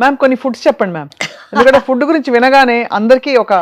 Ma'am కొన్ని foods చెప్పండి ma'am ఎందుకంటే ఫుడ్ గురించి వినగానే అందరికీ ఒక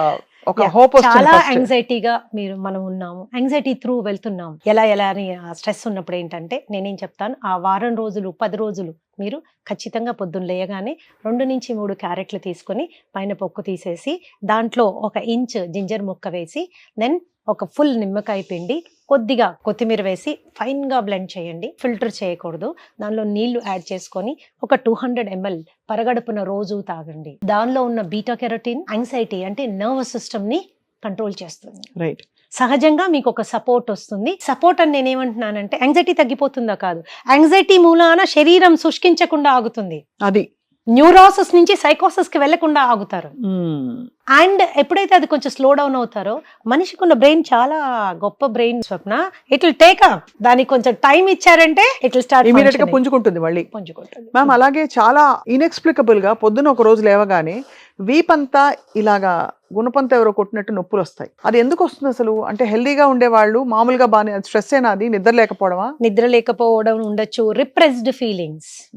ఒక హోప్ చాలా. యాంగ్జైటీగా మీరు మనం ఉన్నాము. యాంగ్జైటీ త్రూ వెళ్తున్నాం ఎలా ఎలా అని స్ట్రెస్ ఉన్నప్పుడు ఏంటంటే నేనేం చెప్తాను? ఆ వారం రోజులు పది రోజులు మీరు ఖచ్చితంగా పొద్దున్న లేయగానే రెండు నుంచి మూడు క్యారెట్లు తీసుకొని పైన పొక్కు తీసేసి దాంట్లో ఒక ఇంచ్ జింజర్ ముక్క వేసి దెన్ ఒక ఫుల్ నిమ్మకాయ పిండి కొద్దిగా కొత్తిమీర వేసి ఫైన్గా బ్లెండ్ చేయండి. ఫిల్టర్ చేయకూడదు. దానిలో నీళ్ళు యాడ్ చేసుకొని ఒక టూ హండ్రెడ్ ఎంఎల్ పరగడుపున రోజు తాగండి. దానిలో ఉన్న బీటా కెరోటిన్ యాంగ్జైటీ అంటే నర్వస్ సిస్టమ్ని కంట్రోల్ చేస్తుంది. రైట్ సహజంగా మీకు ఒక సపోర్ట్ వస్తుంది. సపోర్ట్ అని నేనేమంటున్నానంటే యాంగ్జైటీ తగ్గిపోతుందా కాదు. యాంగ్జైటీ మూలాన శరీరం శుష్కించకుండా ఆగుతుంది. అది. న్యూరోసిస్ నుంచి సైకోసిస్కి వెళ్ళకుండా ఆగుతారు. మ్మ్. అండ్ ఎప్పుడైతే అది కొంచెం స్లో డౌన్ అవుతారో మనిషికి ఉన్న బ్రెయిన్ చాలా గొప్ప brain Swapna. It will take up దానికి కొంచెం టైం ఇచ్చారంటే ఇట్ విల్ స్టార్ట్ ఇమీడియట్గా పుంజుకుంటుంది మళ్ళీ. పుంజుకుంటుంది. మ్యామ్ అలాగే చాలా ఇన్ఎక్స్ప్లికబుల్గా పొద్దున ఒక రోజు లేవగానే వీపంతా ఇలాగా గుణపంత ఎవరో కొట్టినట్టు నొప్పులు వస్తాయి. అది ఎందుకు వస్తుంది అసలు? అంటే హెల్దీగా ఉండేవాళ్ళు మామూలుగా బాగానే స్ట్రెస్ అది నిద్ర లేకపోవడమా? నిద్ర లేకపోవడం ఉండొచ్చు. Repressed feelings.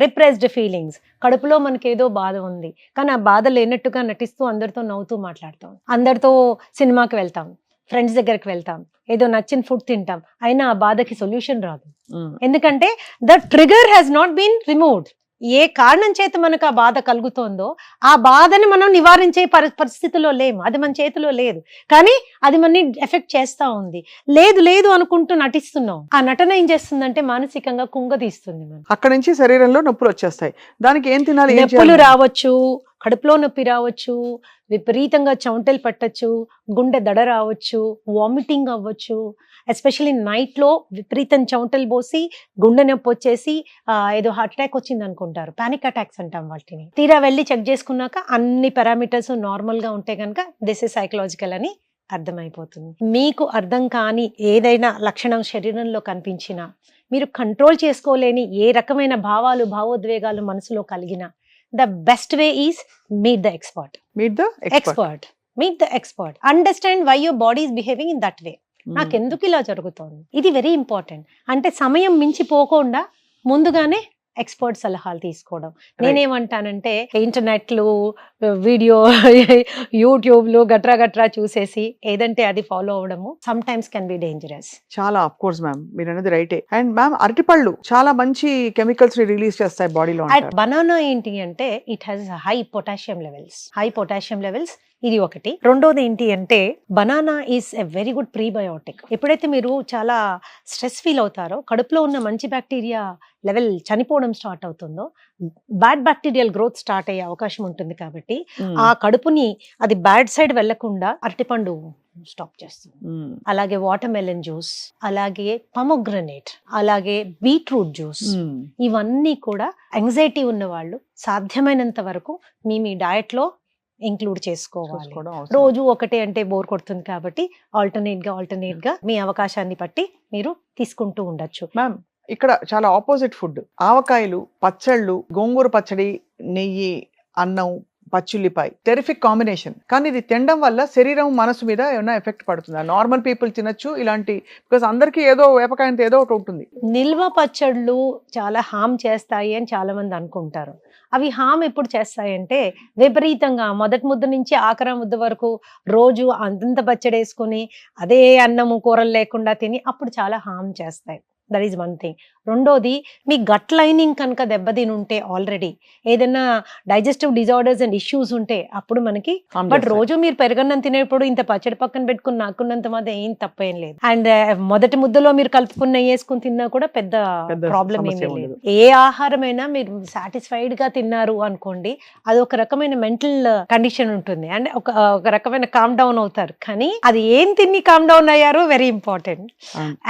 రిప్రెస్డ్ ఫీలింగ్స్ కడుపులో మనకి ఏదో బాధ ఉంది. కానీ ఆ బాధ లేనట్టుగా నటిస్తూ అందరితో నవ్వుతూ మాట్లాడతాం. అందరితో సినిమాకి వెళ్తాం. ఫ్రెండ్స్ దగ్గరికి వెళ్తాం. ఏదో నచ్చిన ఫుడ్ తింటాం. అయినా ఆ బాధకి సొల్యూషన్ రాదు. ఎందుకంటే the trigger has not been removed ఏ కారణం చేత మనకు ఆ బాధ కలుగుతోందో ఆ బాధని మనం నివారించే పరి- పరిస్థితిలో లేము. అది మన చేతిలో లేదు. కానీ అది మనని ఎఫెక్ట్ చేస్తా ఉంది. లేదు లేదు అనుకుంటూ నటిస్తున్నాం. ఆ నటన ఏం చేస్తుందంటే మానసికంగా కుంగదీస్తుంది మనం అక్కడ నుంచి శరీరంలో నొప్పులు వచ్చేస్తాయి. దానికి ఏం తినాలి ఏం నొప్పులు? రావచ్చు. కడుపులో నొప్పి రావచ్చు విపరీతంగా చౌంటలు పట్టచ్చు గుండె దడ రావచ్చు వామిటింగ్ అవ్వచ్చు ఎస్పెషల్లీ నైట్లో విపరీతం చౌంటలు పోసి గుండె నొప్పి వచ్చేసి ఏదో హార్ట్ అటాక్ వచ్చింది అనుకుంటారు. పానిక్ అటాక్స్ అంటాం వాటిని. తీరా వెళ్ళి చెక్ చేసుకున్నాక అన్ని పారామీటర్స్ నార్మల్గా ఉంటే కనుక దిస్ ఇస్ సైకలాజికల్ అని అర్థమైపోతుంది. మీకు అర్థం కాని ఏదైనా లక్షణం శరీరంలో కనిపించినా మీరు కంట్రోల్ చేసుకోలేని ఏ రకమైన భావాలు భావోద్వేగాలు మనసులో కలిగినా the best way is meet the expert meet the expert meet the expert understand why your body is behaving in that way నాకు ఎందుకు ఇలా జరుగుతోంది? ఇది వెరీ ఇంపార్టెంట్ అంటే సమయం మించిపోకుండా ముందుగానే ఎక్స్పర్ట్ సలహాలు తీసుకోవడం. నేనేమంటానంటే ఇంటర్నెట్లు వీడియో యూట్యూబ్లు గట్రా గట్రా చూసేసి ఏదంటే అది ఫాలో అవ్వడము some times can be dangerous చాలా అఫ్ కోర్స్ మ్యామ్ మీరు అనేది రైటే. అండ్ మ్యామ్ అరటిపళ్ళు చాలా మంచి కెమికల్స్ రిలీజ్ చేస్తాయి బాడీలో బనానా ఏంటి అంటే it has high potassium levels high potassium levels ఇది ఒకటి. రెండోది ఏంటి అంటే banana is a very good prebiotic. ఎప్పుడైతే మీరు చాలా స్ట్రెస్ ఫీల్ అవుతారో కడుపులో ఉన్న మంచి బ్యాక్టీరియా లెవెల్ చనిపోవడం స్టార్ట్ అవుతుందో బ్యాడ్ బ్యాక్టీరియల్ గ్రోత్ స్టార్ట్ అయ్యే అవకాశం ఉంటుంది కాబట్టి ఆ కడుపుని అది బ్యాడ్ సైడ్ వెళ్ళకుండా అరటిపండు స్టాప్ చేస్తుంది. అలాగే వాటర్ మెలన్ జ్యూస్ అలాగే పమోగ్రనేట్ అలాగే బీట్రూట్ జ్యూస్ ఇవన్నీ కూడా యాంగ్జైటీ ఉన్న వాళ్ళు సాధ్యమైనంత వరకు మీ మీ డయట్లో ఇంక్లూడ్ చేసుకోవాలి. రోజు ఒకటే అంటే బోర్ కొడుతుంది కాబట్టి ఆల్టర్నేట్గా ఆల్టర్నేట్గా మీ అవకాశాన్ని బట్టి మీరు తీసుకుంటూ ఉండొచ్చు. మ్యామ్ ఇక్కడ చాలా ఆపోజిట్ ఫుడ్. ఆవకాయలు పచ్చళ్ళు గోంగూర పచ్చడి నెయ్యి అన్నం పచ్చుల్లిపాయ టెరిఫిక్ కాంబినేషన్ కానీ ఇది తినడం వల్ల శరీరం మనసు మీద ఏమైనా ఎఫెక్ట్ పడుతుందా? నార్మల్ పీపుల్ తినొచ్చు ఇలాంటి బికాస్ అందరికీ ఏదో వేపకాయంతో ఏదో ఒకటి ఉంటుంది. నిల్వ పచ్చళ్ళు చాలా హామ్ చేస్తాయి అని చాలా మంది అనుకుంటారు. అవి హామ్ ఎప్పుడు చేస్తాయంటే విపరీతంగా మొదటి ముద్ద నుంచి ఆఖరా ముద్ద వరకు రోజు అంతంత పచ్చడి వేసుకుని అదే అన్నము కూరలు లేకుండా తిని అప్పుడు చాలా హామ్ చేస్తాయి. దట్ ఈస్ వన్ థింగ్ రెండోది మీ గట్ లైనింగ్ కనుక దెబ్బతిని ఉంటే ఆల్రెడీ ఏదైనా డైజెస్టివ్ డిజార్డర్స్ అండ్ ఇష్యూస్ ఉంటే అప్పుడు మనకి బట్. రోజు మీరు పెరగన్నం తినేప్పుడు ఇంత పచ్చడి పక్కన పెట్టుకుని నాకున్నంత మాత్రం ఏం తప్పేం లేదు అండ్ మొదటి ముద్దలో మీరు కలుపుకున్న వేసుకుని తిన్నా కూడా పెద్ద ప్రాబ్లం ఏమీ లేదు. ఏ ఆహారమైనా మీరు సాటిస్ఫైడ్గా తిన్నారు అనుకోండి అది ఒక రకమైన మెంటల్ కండిషన్ ఉంటుంది అండ్ ఒక ఒక రకమైన కామ్ డౌన్ అవుతారు కానీ అది ఏం తిని కామ్ డౌన్ అయ్యారో వెరీ ఇంపార్టెంట్.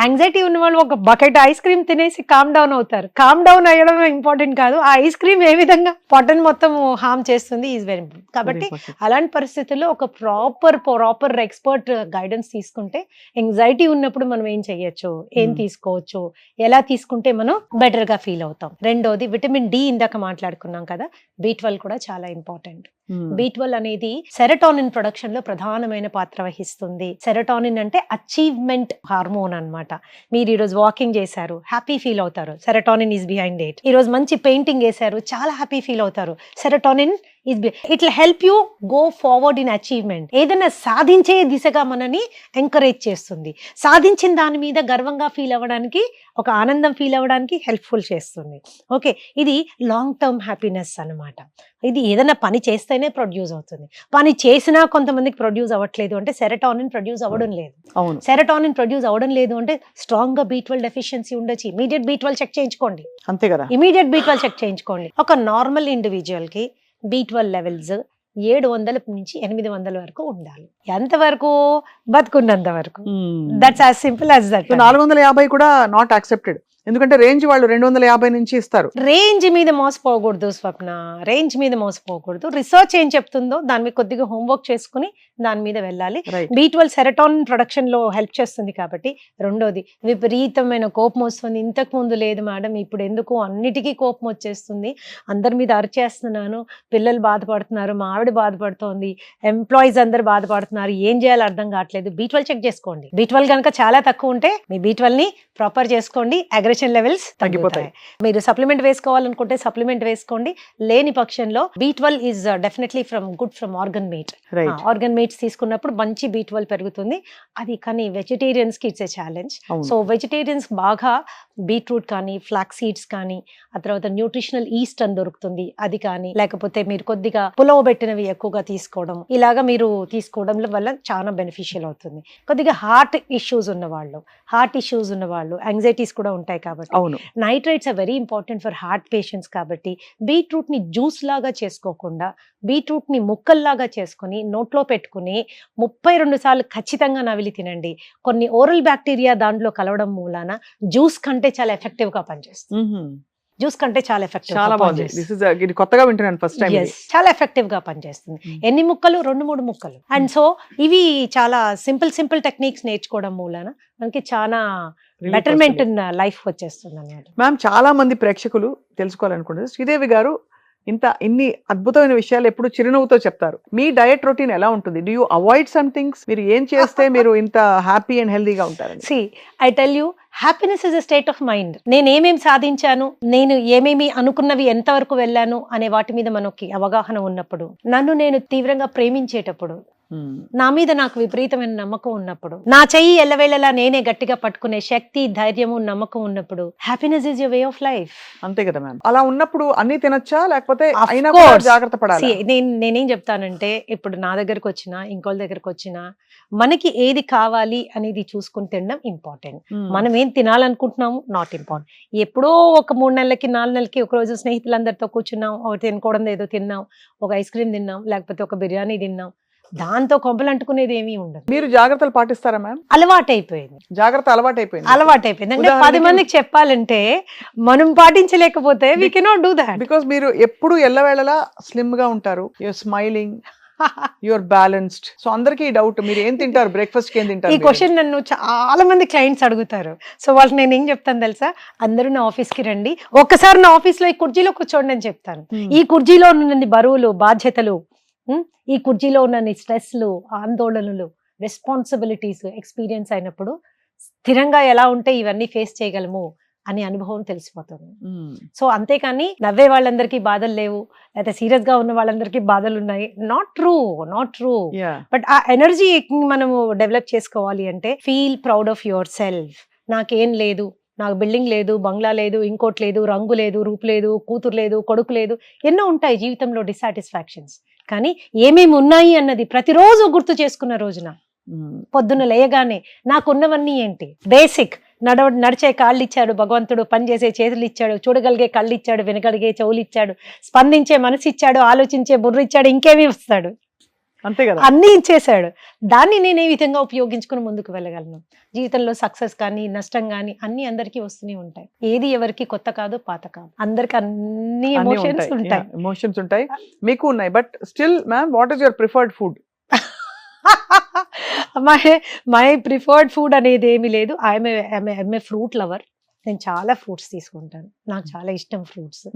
యాంగ్జైటీ ఉన్న వాళ్ళు ఒక బకెట్ ఐస్ క్రీమ్ తినేసి కామ్ డౌన్ అవుతారు. కామ్ డౌన్ అయ్యడం ఇంపార్టెంట్ కాదు. ఆ ఐస్ క్రీమ్ ఏ విధంగా పొట్టని మొత్తం హామ్ చేస్తుంది ఈజ్ వెరీ ఇంపార్టెంట్ కాబట్టి. అలాంటి పరిస్థితుల్లో ఒక ప్రాపర్ ప్రాపర్ ఎక్స్పర్ట్ గైడెన్స్ తీసుకుంటే ఎంగ్జైటీ ఉన్నప్పుడు మనం ఏం చెయ్యొచ్చు ఏం Hmm. తీసుకోవచ్చు? ఎలా తీసుకుంటే మనం బెటర్గా ఫీల్ అవుతాం? రెండోది విటమిన్ డి ఇందాక మాట్లాడుకున్నాం కదా బీ ట్వెల్వ్ కూడా చాలా ఇంపార్టెంట్ Hmm. బి ట్వెల్వ్ అనేది సెరటానిన్ ప్రొడక్షన్లో ప్రధానమైన పాత్ర వహిస్తుంది. సెరటానిన్ అంటే అచీవ్మెంట్ హార్మోన్ అన్నమాట. మీరు ఈ రోజు వాకింగ్ చేశారు హ్యాపీ ఫీల్ అవుతారు. Serotonin is behind it. ఈ రోజు మంచి పెయింటింగ్ వేశారు చాలా హ్యాపీ ఫీల్ అవుతారు. Serotonin is it help you go forward in achievement ఏదైనా సాధించే దిశగా మనని ఎంకరేజ్ చేస్తుంది. సాధించిన దాని మీద గర్వంగా ఫీల్ అవ్వడానికి ఒక ఆనందం ఫీల్ అవ్వడానికి హెల్ప్ఫుల్ చేస్తుంది. ఓకే ఇది లాంగ్ టర్మ్ హ్యాపీనెస్ అన్నమాట. ఇది ఏదైనా పని చేస్తేనే ప్రొడ్యూస్ అవుతుంది. పని చేసినా కొంతమందికి ప్రొడ్యూస్ అవ్వట్లేదు అంటే సెరటానిన్ ప్రొడ్యూస్ అవ్వడం లేదు. అవును. సెరటానిన్ ప్రొడ్యూస్ అవ్వడం లేదు అంటే స్ట్రాంగ్గా బీ ట్వెల్వ్ డెఫిషియన్సీ ఉండొచ్చు. ఇమీడియట్ బీ ట్వెల్వ్ చెక్ చేయించుకోండి. అంతే కదా. ఇమీడియట్ బీ ట్వెల్వ్ చెక్ చేయించుకోండి. ఒక నార్మల్ ఇండివిజువల్కి బీ ట్వెల్వ్ లెవెల్స్ ఏడు వందల నుంచి ఎనిమిది వందల వరకు ఉండాలి. ఎంతవరకు? బతుకున్నంత వరకు. That's as simple as that నాలుగు వందల యాభై కూడా నాట్ యాక్సెప్టెడ్ ఎందుకంటే రేంజ్ వాళ్ళు రెండు వందల యాభై నుంచి ఇస్తారు. రేంజ్ మీద మోసపోకూడదు స్వప్న. రేంజ్ మీద మోసపోకూడదు. రిసర్చ్ ఏం చెప్తుందో దాని మీద కొద్దిగా హోంవర్క్ చేసుకుని దాని మీద వెళ్ళాలి. రైట్ బీ ట్వెల్వ్ సెరటానిన్ ప్రొడక్షన్లో హెల్ప్ చేస్తుంది కాబట్టి రెండోది విపరీతమైన కోపం వస్తుంది. ఇంతకు ముందు లేదు మేడం ఇప్పుడు ఎందుకు అన్నిటికీ కోపం వచ్చేస్తుంది. అందరి మీద అరిచేస్తున్నాను పిల్లలు బాధపడుతున్నారు మా ఆవిడ బాధపడుతోంది ఎంప్లాయీస్ అందరు బాధపడుతున్నారు. ఏం చేయాలో అర్థం కావట్లేదు. బీ ట్వెల్వ్ చెక్ చేసుకోండి. బీ ట్వెల్వ్ కనుక చాలా తక్కువ ఉంటే మీ బీ ట్వెల్వ్ని ప్రాపర్ చేసుకోండి. అగ్రెషన్ లెవెల్స్ తగ్గిపోతాయి. మీరు సప్లిమెంట్ వేసుకోవాలనుకుంటే సప్లిమెంట్ వేసుకోండి. లేని పక్షంలో B twelve is definitely from good from organ meat organ meats తీసుకున్నప్పుడు మంచి బీ ట్వెల్వ్ పెరుగుతుంది. అది కానీ వెజిటేరియన్స్కి it's a challenge so vegetarians బాగా బీట్రూట్ కానీ ఫ్లాక్ సీడ్స్ కానీ ఆ తర్వాత న్యూట్రిషనల్ ఈస్ట్ అని దొరుకుతుంది. అది కానీ లేకపోతే మీరు కొద్దిగా పులవ పెట్టినవి ఎక్కువగా తీసుకోవడం ఇలాగా మీరు తీసుకోవడం వల్ల చాలా బెనిఫిషియల్ అవుతుంది. కొద్దిగా హార్ట్ ఇష్యూస్ ఉన్న వాళ్ళు హార్ట్ ఇష్యూస్ ఉన్న వాళ్ళు యాంగ్జైటీస్ కూడా ఉంటాయి కాబట్టి. అవును. Nitrates are very important for heart patients కాబట్టి బీట్రూట్ని జ్యూస్ లాగా చేసుకోకుండా బీట్రూట్ని ముక్కల్లాగా చేసుకొని నోట్లో పెట్టుకుని ముప్పై రెండు సార్లు ఖచ్చితంగా నవిలి తినండి. కొన్ని ఓరల్ బ్యాక్టీరియా దాంట్లో కలవడం మూలాన జ్యూస్ కంటే చాలా ఎఫెక్టివ్గా పనిచేస్తుంది. జ్యూస్ కంటే చాలా ఎఫెక్టివ్ చాలా బాగుంది. దిస్ ఇస్ ఇది కొత్తగా వింటున్నాను ఫస్ట్ టైం చాలా ఎఫెక్టివ్గా పనిచేస్తుంది. Mm. ఎన్ని ముక్కలు? రెండు మూడు ముక్కలు. అండ్ సో ఇవి చాలా సింపుల్ సింపుల్ టెక్నిక్స్ నేర్చుకోవడం మూలాన మనకి చాలా బెటర్మెంట్ లైఫ్ వచ్చేస్తుంది అన్నమాట మ్యామ్ చాలా మంది ప్రేక్షకులు తెలుసుకోవాలనుకుంటారు శ్రీదేవి గారు ఇంత ఇన్ని అద్భుతమైన విషయాలు ఎప్పుడు చిరునవ్వుతో చెప్తారు. మీ డయట్ రొటీన్ ఎలా ఉంటుంది? Do you avoid some things మీరు ఏం చేస్తే మీరు ఇంత హ్యాపీ అండ్ హెల్దీగా ఉంటారని? See I tell you happiness is a state of mind నేను ఏమేమి సాధించాను? నేను ఏమేమి అనుకున్నవి ఎంతవరకు వెళ్ళాను? అనే వాటి మీద మనకి అవగాహన ఉన్నప్పుడు నన్ను నేను తీవ్రంగా ప్రేమించేటప్పుడు నా మీద నాకు విపరీతమైన నమ్మకం ఉన్నప్పుడు నా చెయ్యి ఎల్లవేళలా నేనే గట్టిగా పట్టుకునే శక్తి ధైర్యము నమ్మకం ఉన్నప్పుడు happiness is your way of life అంతే కదా మ్యామ్. అలా ఉన్నప్పుడు అన్ని తినొచ్చా? లేకపోతే అయినా. జాగ్రత్త పడాలి? నేను నేనేం చెప్తానంటే ఇప్పుడు నా దగ్గరకు వచ్చినా ఇంకోళ్ళ దగ్గరకు వచ్చినా మనకి ఏది కావాలి అనేది చూసుకుని తినడం ఇంపార్టెంట్ మనం ఏం తినాలనుకుంటున్నాము? నాట్ ఇంపార్టెంట్ ఎప్పుడో ఒక మూడు నెలలకి నాలుగు నెలలకి ఒక రోజు స్నేహితులందరితో కూర్చున్నాం ఒక తినకూడదు ఏదో తిన్నాం ఒక ఐస్ క్రీమ్ తిన్నాం లేకపోతే ఒక బిర్యానీ తిన్నాం. దాంతో కొంపలు అంటుకునేది ఏమీ ఉండదు. మీరు జాగ్రత్తలు పాటిస్తారా మ్యామ్? అలవాటు అయిపోయింది జాగ్రత్త అలవాటు అయిపోయింది అలవాటు అయిపోయింది అంటే పది మందికి చెప్పాలంటే మనం పాటించలేకపోతే we cannot do that because మీరు ఎప్పుడు ఎల్లవేళలా స్లిమ్గా ఉంటారు. Your smiling your balanced so అందరికీ డౌట్ మీరు ఏం తింటారు? బ్రేక్ఫాస్ట్కి ఏం ఈ తింటారు మీరు? క్వశ్చన్ నన్ను చాలా మంది క్లయింట్స్ అడుగుతారు. సో వాళ్ళకి నేను ఏం చెప్తాను తెలుసా? అందరూ నా ఆఫీస్కి రండి. ఒక్కసారి నా ఆఫీస్లో ఈ కుర్చీలో కూర్చోండి అని చెప్తాను. Hmm. ఈ కుర్చీలో ఉన్నన్ని బరువులు బాధ్యతలు ఈ కుర్చీలో ఉన్నన్ని స్ట్రెస్లు ఆందోళనలు రెస్పాన్సిబిలిటీస్ ఎక్స్పీరియన్స్ అయినప్పుడు స్థిరంగా ఎలా ఉంటే ఇవన్నీ ఫేస్ చేయగలము అనే అనుభవం తెలిసిపోతుంది. సో అంతేకాని నవ్వే వాళ్ళందరికీ బాధలు లేవు లేకపోతే సీరియస్గా ఉన్న వాళ్ళందరికీ బాధలు ఉన్నాయి. Not true not true. But ఆ ఎనర్జీ మనము డెవలప్ చేసుకోవాలి అంటే feel proud of yourself నాకేం లేదు నాకు బిల్డింగ్ లేదు బంగ్లా లేదు ఇంకోటి లేదు రంగు లేదు రూపు లేదు కూతురు లేదు కొడుకు లేదు ఎన్నో ఉంటాయి జీవితంలో డిసాటిస్ఫాక్షన్స్ కానీ ఏమేమి ఉన్నాయి అన్నది ప్రతిరోజు గుర్తు చేసుకున్న రోజున. మ్మ్. పొద్దున్న లేయగానే నాకున్నవన్నీ ఏంటి? బేసిక్ నడవ నడిచే కాళ్ళు ఇచ్చాడు భగవంతుడు పనిచేసే చేతులు ఇచ్చాడు చూడగలిగే కళ్ళు ఇచ్చాడు వినగలిగే చెవులు ఇచ్చాడు స్పందించే మనసు ఇచ్చాడు ఆలోచించే బుర్ర ఇచ్చాడు ఇంకేమీ ఇస్తాడు? అంతే కదా? అన్నీ ఇచ్చేశాడు. దాన్ని నేను ఏ విధంగా ఉపయోగించుకుని ముందుకు వెళ్ళగలను? జీవితంలో సక్సెస్ కానీ నష్టం కానీ అన్ని అందరికీ వస్తూనే ఉంటాయి. ఏది ఎవరికి కొత్త కాదు పాత కాదు. అందరికి అన్ని ఎమోషన్స్ ఉంటాయి. ఎమోషన్స్ ఉంటాయి. మీకు ఉన్నాయి. But still ma'am what is your preferred food my my preferred food అనేది ఏమీ లేదు. I'm I'm a fruit lover నేను చాలా ఫ్రూట్స్ తీసుకుంటాను. నాకు చాలా ఇష్టం ఫ్రూట్స్.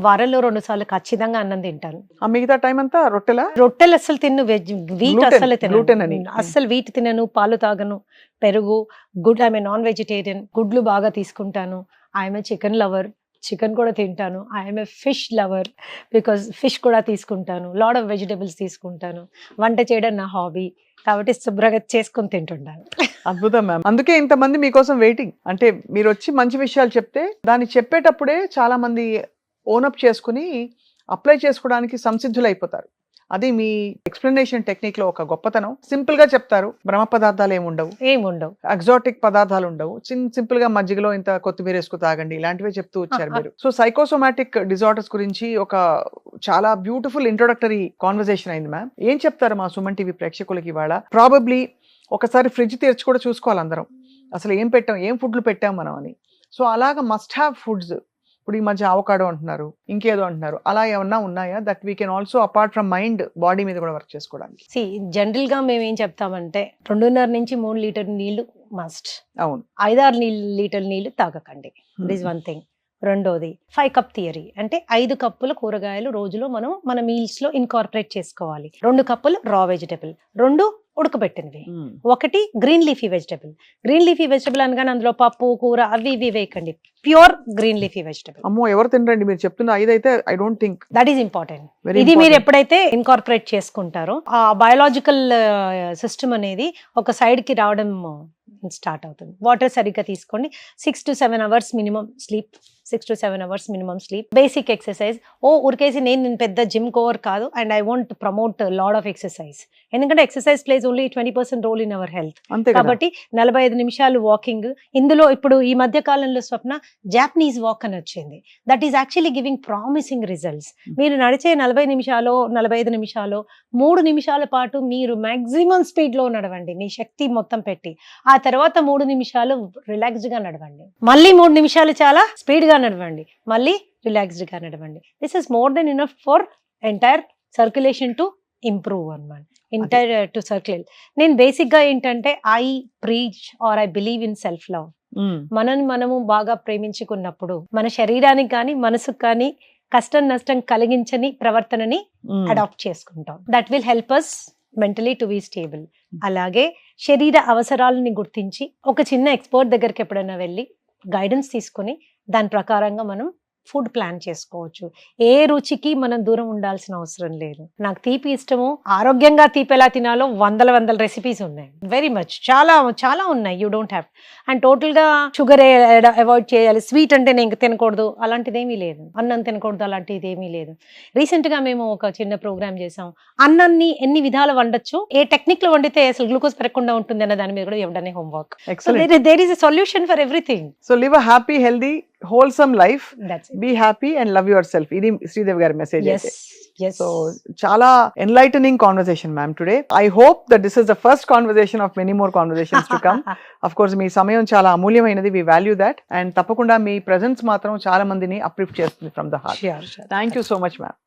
వారంలో రెండు సార్లు ఖచ్చితంగా అన్నం తింటాను. ఆ మిగతా టైం అంతా రొట్టెలా? రొట్టెలు అస్సలు తిన్ను వెజ్ వీట్ అని. తినను అస్సలు వీట్ తినను పాలు తాగను పెరుగు గుడ్ ఐ నాన్ వెజిటేరియన్ గుడ్లు బాగా తీసుకుంటాను. ఐఎమ్ చికెన్ లవర్ చికెన్ కూడా తింటాను. I'm a fish lover because fish కూడా తీసుకుంటాను. లాడ్ ఆఫ్ వెజిటబుల్స్ తీసుకుంటాను. వంట చేయడం నా హాబీ కాబట్టి శుభ్రంగా చేసుకొని తింటుంటాను. అద్భుతం మ్యామ్ అందుకే ఇంతమంది మీకోసం వెయిటింగ్ అంటే మీరు వచ్చి మంచి విషయాలు చెప్తే దాన్ని చెప్పేటప్పుడే చాలా మంది ఓనప్ చేసుకుని అప్లై చేసుకోవడానికి సంసిద్ధులైపోతారు. అది మీ ఎక్స్ప్లెనేషన్ టెక్నిక్లో ఒక గొప్పతనం. సింపుల్గా చెప్తారు బ్రహ్మ పదార్థాలు ఏమి ఉండవు. ఏముండవు. ఎగ్జాటిక్ పదార్థాలు ఉండవు. చిన్న సింపుల్గా మజ్జిగలో ఇంత కొత్తిమీర వేసుకు తాగండి ఇలాంటివే చెప్తూ వచ్చారు మీరు. సో సైకోసోమాటిక్ డిజార్డర్స్ గురించి ఒక చాలా బ్యూటిఫుల్ ఇంట్రొడక్టరీ కాన్వర్సేషన్ అయింది మ్యామ్ ఏం చెప్తారు మా సుమన్ టీవీ ప్రేక్షకులకి ఇవాళ? ప్రాబబ్లీ ఒకసారి ఫ్రిడ్జ్ తెరిచి కూడా చూసుకోవాలి అందరం. అసలు ఏం పెట్టాం ఏం ఫుడ్లు పెట్టాం మనం అని. సో అలాగా మస్ట్ హ్యావ్ ఫుడ్స్ ఇప్పుడు ఈ మధ్య అవకాడో అంటున్నారు ఇంకేదో అంటున్నారు. అలా ఏమన్నా ఉన్నాయా that we can also apart from mind body మీద కూడా వర్క్ చేసుకోవడానికి? సి జనరల్గా మేము ఏం చెప్తామంటే రెండున్నర నుంచి మూడు లీటర్ నీళ్ళు మస్ట్ అవును. ఐదారు లీటర్ నీళ్ళు తాగకండి. దిస్ వన్ థింగ్ రెండోది ఫైవ్ కప్ థియరీ అంటే ఐదు కప్పుల కూరగాయలు రోజులో మనం మన మీల్స్లో ఇన్కార్పొరేట్ చేసుకోవాలి. రెండు కప్పులు రా వెజిటబుల్ రెండు ఉడకబెట్టినవి. ఒకటి green leafy vegetable. Green leafy vegetable అనగానే అందులో పప్పు కూర అవి ఇవి వేయకండి. Pure green leafy vegetable. అమ్మో ఎవరు తినరండి మీరు చెప్తున్న ఐదైతే I don't think. That is important ఇది మీరు ఎప్పుడైతే ఇన్కార్పొరేట్ చేసుకుంటారో ఆ బయోలాజికల్ సిస్టమ్ అనేది ఒక side కి రావడం స్టార్ట్ అవుతుంది. వాటర్ సరిగ్గా తీసుకోండి. Six to seven hours minimum sleep six to seven hours minimum sleep basic exercise ఓ ఉరికేసి నేను నేను పెద్ద జిమ్ కోవర్ కాదు and I want promote lot of exercise ఎందుకంటే exercise plays only twenty percent role in our health కాబట్టి నలభై ఐదు నిమిషాలు వాకింగ్ ఇందులో ఇప్పుడు ఈ మధ్య కాలంలో స్వప్న జాపనీస్ వాక్ అని వచ్చింది. That is actually giving promising results మీరు నడిచే నలభై నిమిషాలు నలభై ఐదు నిమిషాలు మూడు నిమిషాల పాటు మీరు మాక్సిమం స్పీడ్లో నడవండి. మీ శక్తి మొత్తం పెట్టి. ఆ తర్వాత మూడు నిమిషాలు రిలాక్స్డ్గా నడవండి. మళ్ళీ మూడు నిమిషాలు చాలా స్పీడ్ గా నడవండి మళ్ళీ రిలాక్స్డ్గా నడవండి this is more than enough for entire circulation to improve అన్నమాట ఎంటైర్ టు సర్క్యులేట్ నేను బేసిక్గా ఏంటంటే I preach or I believe in self love. మనని మనము బాగా ప్రేమించుకున్నప్పుడు మన శరీరానికి కానీ మనసుకు కానీ కష్టం నష్టం కలిగించని ప్రవర్తనని. అడాప్ట్ చేసుకుంటాం. That will help us mentally to be stable అలాగే శరీర అవసరాలని గుర్తించి ఒక చిన్న ఎక్స్పర్ట్ దగ్గరికి ఎప్పుడైనా వెళ్ళి గైడెన్స్ తీసుకొని దాని ప్రకారంగా మనం ఫుడ్ ప్లాన్ చేసుకోవచ్చు. ఏ రుచికి మనం దూరం ఉండాల్సిన అవసరం లేదు. నాకు తీపి ఇష్టము. ఆరోగ్యంగా తీపి ఎలా తినాలో వందల వందల రెసిపీస్ ఉన్నాయి. వెరీ మచ్ చాలా చాలా ఉన్నాయి. యూ డోంట్ హ్యావ్ అండ్ టోటల్గా షుగర్ అవాయిడ్ చేయాలి. స్వీట్ అంటే నేను ఇంక తినకూడదు. అలాంటిది ఏమీ లేదు. అన్నం తినకూడదు. అలాంటిది ఏమీ లేదు. రీసెంట్గా మేము ఒక చిన్న ప్రోగ్రామ్ చేసాం అన్నాన్ని ఎన్ని విధాలు వండొచ్చు? ఏ టెక్నిక్లో వండితే అసలు గ్లూకోజ్ పెరగకుండా ఉంటుంది అన్న దాని మీద కూడా ఇవ్వడమే homework so excellent there is a solution for everything so live a happy healthy wholesome life be happy and love yourself ఇది శ్రీదేవి గారి మెసేజ్ సో చాలా enlightening conversation ma'am today I hope that this is the first conversation of many more conversations to come of course మీ సమయం చాలా అమూల్యమైనది. We value that and తప్పకుండా మీ presence మాత్రం చాలా మందిని అప్రిఫ్ట్ చేస్తుంది from the heart. Thank you so much ma'am